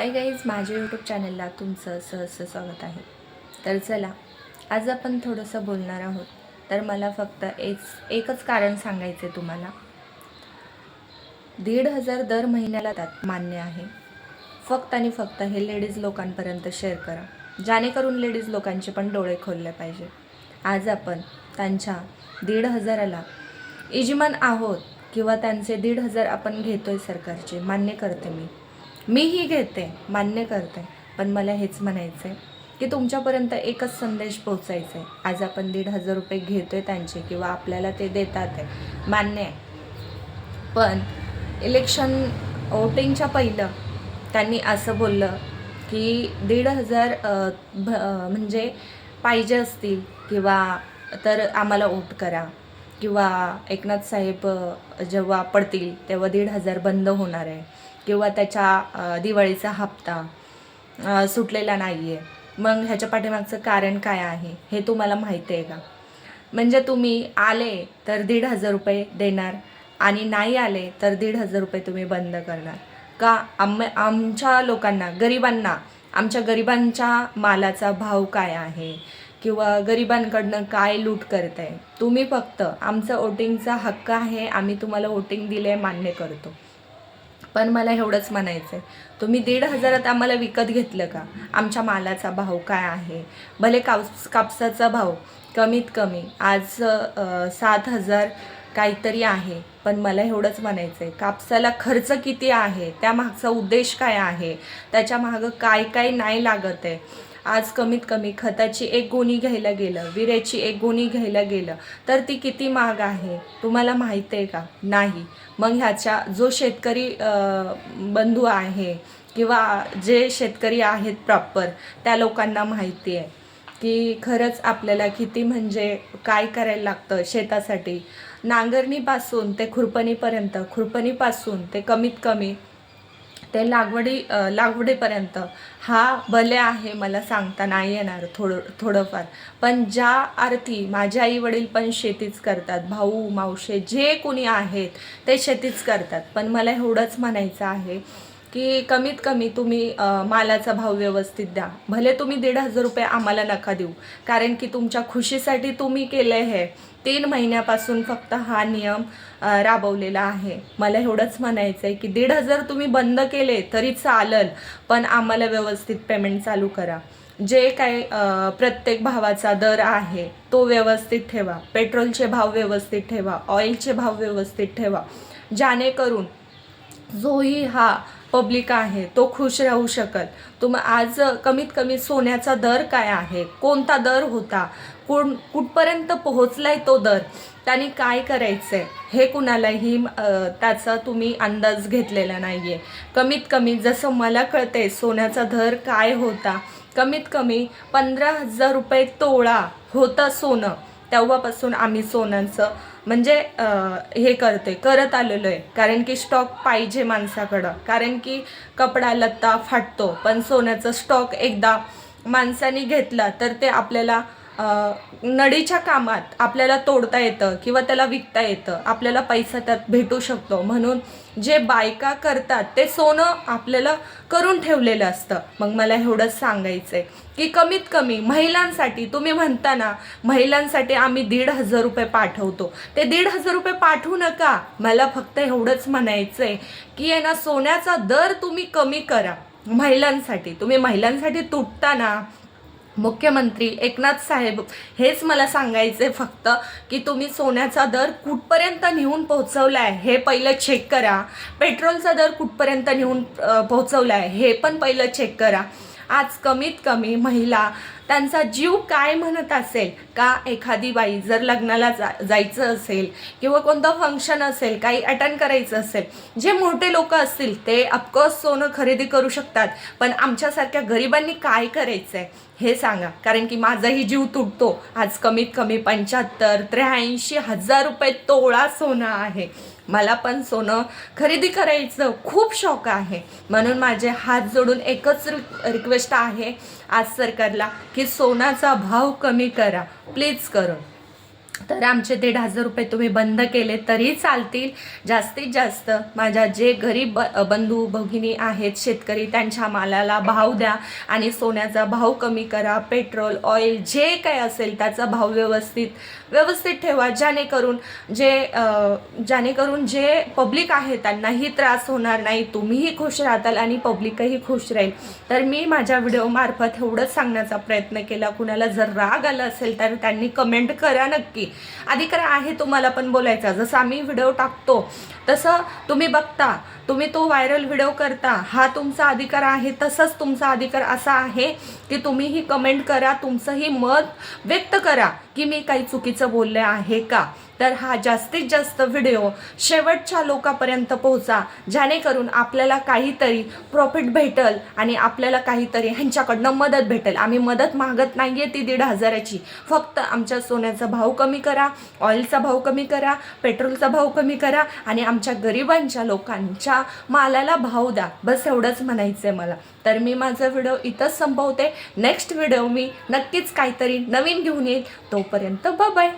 Hi guys माझ्या YouTube चॅनलला तुमचं सहसं स्वागत आहे. तर चला आज आपण थोडंसं बोलणार आहोत. तर मला फक्त एक एकच कारण सांगायचं आहे तुम्हाला. दीड हजार दर महिन्याला त्यात मान्य आहे. फक्त आणि फक्त हे लेडीज लोकांपर्यंत शेअर करा. जेणेकरून लेडीज लोकांचे पण डोळे खोलले पाहिजे. आज आपण त्यांच्या दीड हजाराला इजमान आहोत किंवा त्यांचे दीड हजार आपण घेतोय सरकारचे मान्य करते मी. मीही घेते मान्य करते. पण मला हेच म्हणायचं आहे की तुमच्यापर्यंत एकच संदेश पोहोचायचा आहे आज आपण दीड हजार रुपये घेतो आहे त्यांचे किंवा आपल्याला ते देतात आहे. मान्य आहे. पण इलेक्शन वोटिंगच्या पहिलं त्यांनी असं बोललं की दीड हजार भ म्हणजे पाहिजे असतील किंवा तर आम्हाला वोट करा. किंवा एकनाथ साहेब जेव्हा पडतील तेव्हा दीड हजार बंद होणार आहे. किंवा त्याच्या दिवाळीचा हप्ता सुटलेला नाही आहे मग ह्याच्या पाठीमागचं कारण काय आहे हे तुम्हाला माहिती आहे का? म्हणजे तुम्ही आले तर दीड हजार रुपये देणार आणि नाही आले तर दीड हजार रुपये तुम्ही बंद करणार. का आम आमच्या लोकांना गरिबांना आमच्या गरिबांच्या मालाचा भाव काय आहे? किंवा गरिबांकडनं काय लूट करत आहे तुम्ही फक्त आमचं वोटिंगचा हक्क आहे आम्ही तुम्हाला वोटिंग दिले मान्य करतो. पण मला एवढंच म्हणायचं आहे तुम्ही दीड हजारात आम्हाला विकत घेतलं का? आमच्या मालाचा भाव काय आहे? भले कापस कापसाचा भाव कमीत कमी आज सात हजार काहीतरी आहे पण मला एवढंच म्हणायचं आहे कापसाला खर्च किती आहे? त्या मागचा उद्देश काय आहे? त्याच्या मागं काय काय नाही लागत आहे? आज कमीत कमी खताची एक गोणी घ्यायला गेलं विऱ्याची एक गोणी घ्यायला गेलं तर ती किती महाग आहे? तुम्हाला माहिती आहे का? नाही. मग ह्याच्या जो शेतकरी बंधू आहे किंवा जे शेतकरी आहेत प्रॉपर त्या लोकांना माहिती आहे की खरंच आपल्याला किती म्हणजे काय करायला लागतं शेतासाठी? नांगरणीपासून ते खुरपणीपर्यंत खुरपणीपासून ते कमीत कमी ते लागवडी लागवडीपर्यंत. हा भले आहे मला सांगता नाही येणार थोडं थोडंफार. पण ज्या अर्थी माझे आई वडील पण शेतीच करतात भाऊ मावशे जे कोणी आहेत ते शेतीच करतात. पण मला एवढंच म्हणायचं आहे की कमीत कमी तुम्ही मालाचा भाव व्यवस्थित द्या. भले तुम्ही दीड हजार रुपये आम्हाला नका देऊ. कारण की तुमच्या खुशीसाठी तुम्ही केलं हे. तीन महिन्यापासून फक्त हा नियम राबवलेला आहे. मला एवढंच म्हणायचं आहे की दीड हजार तुम्ही बंद केले तरी चालल पण आम्हाला व्यवस्थित पेमेंट चालू करा. जे काही प्रत्येक भावाचा दर आहे तो व्यवस्थित ठेवा. पेट्रोलचे भाव व्यवस्थित ठेवा. ऑइलचे भाव व्यवस्थित ठेवा. जेणेकरून जोही हा पब्लिक आहे तो खुश राहू शकल. तुम आज कमीत कमी सोन्याचा दर काय आहे? कोणता दर होता? कोण कुठपर्यंत पोहोचलाय तो दर? त्याने काय करायचंय? हे कुणालाही त्याचा तुम्ही अंदाज घेतलेला नाही आहे कमीत कमी जसं मला कळतंय सोन्याचा दर काय होता कमीत कमी पंधरा हजार रुपये तोळा होतं सोनं. तेव्हापासून आम्ही सोन्याचं म्हणजे हे करते करत आलेलो आहे कारण की स्टॉक पाहिजे माणसाकडं. कारण की कपडा लत्ता फाटतो पण सोन्याचं स्टॉक एकदा माणसाने घेतला तर ते आपल्याला नडीच्या कामात आपल्याला तोडता येतं किंवा त्याला विकता येतं आपल्याला पैसा त्यात भेटू शकतो. म्हणून जे बायका करतात ते सोनं आपल्याला करून ठेवलेलं असतं. मग मला एवढंच सांगायचं आहे की कमीत कमी महिलांसाठी तुम्ही म्हणता ना महिलांसाठी आम्ही दीड हजार रुपये पाठवतो. ते दीड हजार रुपये पाठवू नका. मला फक्त एवढंच म्हणायचं आहे की आहे ना सोन्याचा दर तुम्ही कमी करा. महिलांसाठी तुम्ही महिलांसाठी तुटताना मुख्यमंत्री एकनाथ साहेब हेच मला सांगायचे फक्त की तुम्ही सोन्याचा दर कुठपर्यंत नेऊन पोहोचवला आहे हे पहिलं चेक करा. पेट्रोलचा दर कुठपर्यंत नेऊन पोहोचवला आहे हे पण पहिलं चेक करा. आज कमीत कमी महिला त्यांचा जीव काय म्हणत असेल का एखादी बाई जर लग्नाला जा जायचं असेल किंवा कोणतं फंक्शन असेल काही अटेंड करायचं असेल जे मोठे लोक असतील ते अफकोर्स सोनं खरेदी करू शकतात पण आमच्यासारख्या गरिबांनी काय करायचं आहे हे सांगा. कारण की माझाही जीव तुटतो. आज कमीत कमी पंच्याहत्तर त्र्याऐंशी हजार रुपये तोळा सोनं आहे. मला पण सोनं खरेदी करायचं खूप शौक आहे. म्हणून माझे हात जोडून एकच रिक्वेस्ट आहे आज सरकारला की सोन्याचा भाव कमी करा. प्लीज करून. तर आमचे दीड हजार रुपये तुम्ही बंद केले तरी चालतील. जास्तीत जास्त माझ्या जे गरीब ब बंधू भगिनी आहेत शेतकरी त्यांच्या मालाला भाव द्या आणि सोन्याचा भाव कमी करा पेट्रोल ऑइल जे काही असेल त्याचा भाव व्यवस्थित व्यवस्थित ठेवा. जेणेकरून जे जेणेकरून जे पब्लिक आहे त्यांनाही त्रास होणार नाही तुम्हीही खुश राहताल आणि पब्लिकही खुश राहील. तर मी माझ्या व्हिडिओमार्फत एवढंच सांगण्याचा प्रयत्न केला. कुणाला जर राग आला असेल तर त्यांनी कमेंट करा नक्की. अधिकार आहे तुम्हाला पण बोलायचा. जसं आम्ही व्हिडिओ टाकतो तसं तुम्ही बघता तुम्ही तो व्हायरल व्हिडिओ करता हा तुमचा अधिकार आहे तसंच तुमचा अधिकार असा आहे की तुम्हीही कमेंट करा तुमचंही मत व्यक्त करा की मी काही चुकीचं बोलले आहे का? तर हा जास्तीत जास्त व्हिडिओ शेवटच्या लोकांपर्यंत पोहोचा जेणेकरून आपल्याला काहीतरी प्रॉफिट भेटल आणि आपल्याला काहीतरी ह्यांच्याकडनं मदत भेटेल. आम्ही मदत मागत नाही आहे ती दीड हजाराची. फक्त आमच्या सोन्याचा भाव कमी करा ऑइलचा भाव कमी करा पेट्रोलचा भाव कमी करा आणि आमच्या गरिबांच्या लोकांच्या मालाला भाव द्या. बस एवढंच म्हणायचं आहे मला. तर मी माझा व्हिडिओ इथंच संपवते. नेक्स्ट व्हिडिओ मी नक्कीच काहीतरी नवीन घेऊन येईल. तोपर्यंत बाय